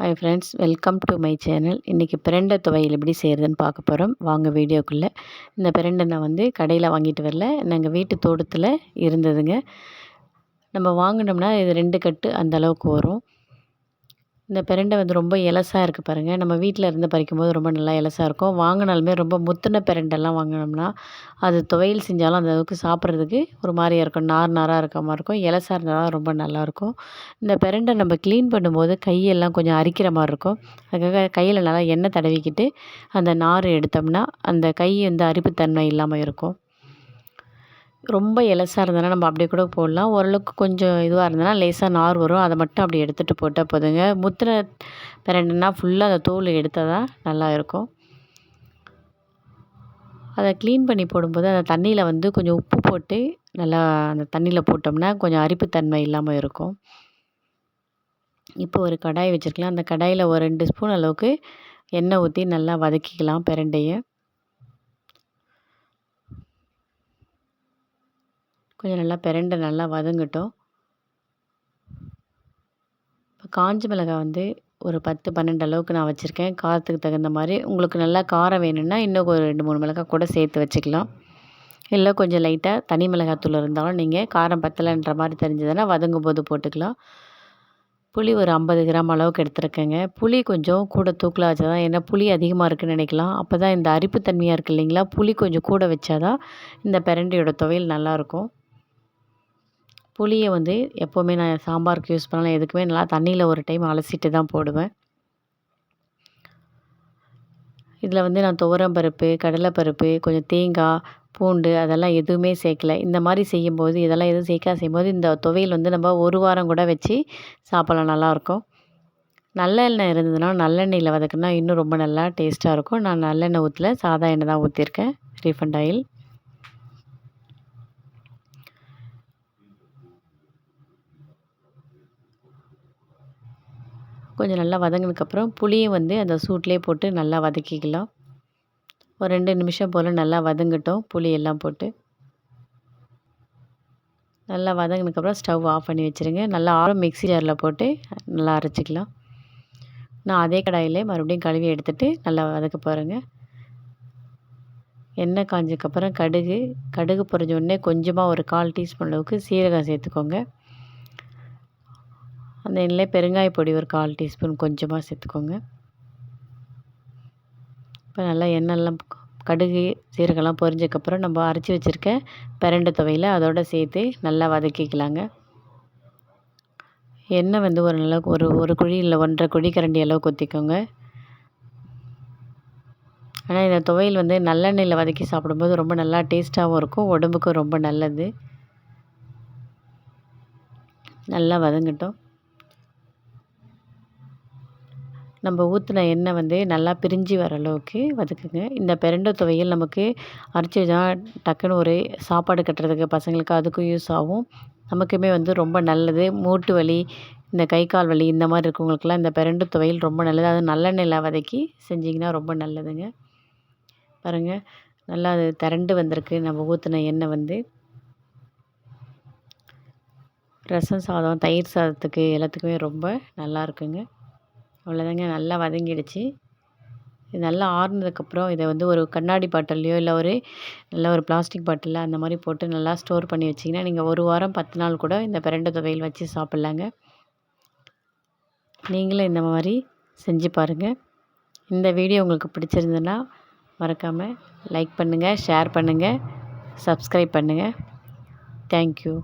Hi friends welcome to my channel இன்றைக்கி பிரண்டை துவையல் எப்படி செய்கிறதுன்னு பார்க்க போகிறோம் வாங்க வீடியோக்குள்ளே. இந்த பிரண்டை நான் வந்து கடையில் வாங்கிட்டு வரல. நாங்கள் வீட்டு தோட்டத்தில் இருந்ததுங்க. நம்ம வாங்கினோம்னா இது ரெண்டு கட்டு அந்த அளவுக்கு வரும். இந்த பிரண்டை வந்து ரொம்ப எலசாக இருக்குது பாருங்கள் நம்ம வீட்டில் இருந்து பறிக்கும்போது ரொம்ப நல்லா எலசாக இருக்கும். வாங்கினாலுமே ரொம்ப முத்தின பிரண்டெல்லாம் வாங்கினோம்னா அது துவையல் செஞ்சாலும் அந்த அளவுக்கு சாப்பிட்றதுக்கு ஒரு மாதிரியாக இருக்கும். நார் நாராக இருக்க மாதிரி இருக்கும். எலசாக இருந்தாலும் ரொம்ப நல்லாயிருக்கும் இந்த பிரண்டை நம்ம க்ளீன் பண்ணும்போது கையெல்லாம் கொஞ்சம் அரிக்கிற மாதிரி இருக்கும். அதுக்காக கையில் நல்லா எண்ணெய் தடவிக்கிட்டு அந்த நார் எடுத்தோம்னா அந்த கை வந்து அரிப்புத்தன்மை இல்லாமல் இருக்கும். ரொம்ப எலசாக இருந்ததுன்னா நம்ம அப்படியே கூட போடலாம். ஓரளவுக்கு கொஞ்சம் இதுவாக இருந்ததுன்னா லேசாக நார் வரும். அதை மட்டும் அப்படி எடுத்துகிட்டு போட்டால் போதுங்க. முத்திரை பிரண்டுனா ஃபுல்லாக அந்த தோல் எடுத்தால் தான் நல்லா இருக்கும். அதை க்ளீன் பண்ணி போடும்போது அந்த தண்ணியில் வந்து கொஞ்சம் உப்பு போட்டு நல்லா அந்த தண்ணியில் போட்டோம்னா கொஞ்சம் அரிப்புத்தன்மை இல்லாமல் இருக்கும். இப்போ ஒரு கடாய் வச்சுருக்கலாம். அந்த கடாயில் ஒரு ரெண்டு ஸ்பூன் அளவுக்கு எண்ணெய் ஊற்றி நல்லா வதக்கிக்கலாம் பிரண்டையை. கொஞ்சம் நல்லா பிரண்டை நல்லா வதங்கட்டும். இப்போ காஞ்ச மிளகாய் வந்து ஒரு பத்து பன்னெண்டு அளவுக்கு நான் வச்சுருக்கேன். காரத்துக்கு தகுந்த மாதிரி உங்களுக்கு நல்லா காரம் வேணும்னா இன்னும் ஒரு ரெண்டு மூணு மிளகாய் கூட சேர்த்து வச்சுக்கலாம். இல்லை கொஞ்சம் லைட்டாக தனி மிளகாத்தூள் இருந்தாலும் நீங்கள் காரம் பத்தலைன்ற மாதிரி தெரிஞ்சதுன்னா வதங்கும் போது போட்டுக்கலாம். புளி ஒரு ஐம்பது கிராம் அளவுக்கு எடுத்துருக்கேங்க. புளி கொஞ்சம் கூட தூக்கில் வச்சா தான் ஏன்னா புளி அதிகமாக இருக்குதுன்னு நினைக்கலாம். அப்போ தான் இந்த அரிப்பு தன்மையாக இருக்குது இல்லைங்களா? புளி கொஞ்சம் கூட வச்சா தான் இந்த பிரண்டையோட துவையல் நல்லாயிருக்கும் புளியை வந்து எப்போவுமே நான் சாம்பாருக்கு யூஸ் பண்ணலாம் எதுக்குமே நல்லா தண்ணியில் ஒரு டைம் அலசிட்டு தான் போடுவேன். இதில் வந்து நான் துவரம்பருப்பு கடலைப்பருப்பு கொஞ்சம் தேங்காய் பூண்டு அதெல்லாம் எதுவுமே சேர்க்கல. இந்த மாதிரி செய்யும்போது இதெல்லாம் எதுவும் சேர்க்க செய்யும்போது இந்த துவையல் வந்து நம்ம ஒரு வாரம் கூட வச்சு சாப்பிட்லாம். நல்லாயிருக்கும். நல்லெண்ணெய் இருந்ததுன்னா நல்லெண்ணெயில் வதக்குனா இன்னும் ரொம்ப நல்லா டேஸ்ட்டாக இருக்கும். நான் நல்லெண்ணெய் ஊற்றல சாதா எண்ணெய் தான் ஊற்றிருக்கேன் ரீஃபண்ட் ஆயில். கொஞ்சம் நல்லா வதங்கினதுக்கப்புறம் புளியை வந்து அந்த சூட்லேயே போட்டு நல்லா வதக்கிக்கலாம். ஒரு ரெண்டு நிமிஷம் போல் நல்லா வதங்கட்டும் புளியெல்லாம் போட்டு. நல்லா வதங்கினதுக்கப்புறம் ஸ்டவ் ஆஃப் பண்ணி வச்சுருங்க. நல்லா ஆரம் மிக்ஸி ஜாரில் போட்டு நல்லா அரைச்சிக்கலாம். நான் அதே கடாயிலே மறுபடியும் கழுவி எடுத்துகிட்டு நல்லா வதக்க போகிறேங்க எண்ணெய் காஞ்சதுக்கப்புறம் கடுகு. கடுகு பொறிஞ்ச உடனே கொஞ்சமாக ஒரு கால் டீஸ்பூன் அளவுக்கு சீரகம் சேர்த்துக்கோங்க. அந்த எண்ணெயில் பெருங்காய பொடி ஒரு கால் டீஸ்பூன் கொஞ்சமாக சேர்த்துக்கோங்க. இப்போ நல்லா எண்ணெய்லாம் கடுகு சீரகம்லாம் பொரிஞ்சதுக்கப்புறம் நம்ம அரைச்சி வச்சுருக்க பிரண்டை துவையில் அதோடு சேர்த்து நல்லா வதக்கிக்கலாங்க. எண்ணெய் வந்து ஒரு நல்லா ஒரு ஒரு குழி இல்லை ஒன்றரை குழி கரண்டி அளவு கொத்திக்கோங்க. ஆனால் இந்த துவையல் வந்து நல்லெண்ணெயில் வதக்கி சாப்பிடும்போது ரொம்ப நல்லா டேஸ்ட்டாகவும் இருக்கும் உடம்புக்கும் ரொம்ப நல்லது. நல்லா வதங்கட்டும். நம்ம ஊற்றின எண்ணெய் வந்து நல்லா பிரிஞ்சு வர அளவுக்கு வதக்குங்க. இந்த பிரண்டை துவையல் நமக்கு அரைச்சி டக்குன்னு ஒரு சாப்பாடு கட்டுறதுக்கு பசங்களுக்கு அதுக்கும் யூஸ் ஆகும். நமக்குமே வந்து ரொம்ப நல்லது. மூட்டு வலி இந்த கை கால் வலி இந்த மாதிரி இருக்கவங்களுக்குலாம் இந்த பிரண்டு துவையல் ரொம்ப நல்லது. அது நல்லெண்ணெயில் வதக்கி செஞ்சிங்கன்னா ரொம்ப நல்லதுங்க. பாருங்கள் நல்லா அது திரண்டு வந்திருக்கு. நம்ம ஊற்றின எண்ணெய் வந்து. ரசம் சாதம் தயிர் சாதத்துக்கு எல்லாத்துக்குமே ரொம்ப நல்லா இருக்குங்க. அவ்வளோதாங்க நல்லா வதங்கிடுச்சு. இது நல்லா ஆறுனதுக்கப்புறம் இதை வந்து ஒரு கண்ணாடி பாட்டில்லையோ இல்லை ஒரு நல்ல ஒரு பிளாஸ்டிக் பாட்டிலில் அந்த மாதிரி போட்டு நல்லா ஸ்டோர் பண்ணி வச்சிங்கன்னா நீங்கள் ஒரு வாரம் பத்து நாள் கூட இந்த பிரண்டை துவையல் வச்சு சாப்பிட்லாங்க. நீங்களும் இந்த மாதிரி செஞ்சு பாருங்கள் இந்த வீடியோ உங்களுக்கு பிடிச்சிருந்ததுன்னா மறக்காமல் லைக் பண்ணுங்கள் ஷேர் பண்ணுங்கள் சப்ஸ்கிரைப் பண்ணுங்கள் தேங்க்யூ.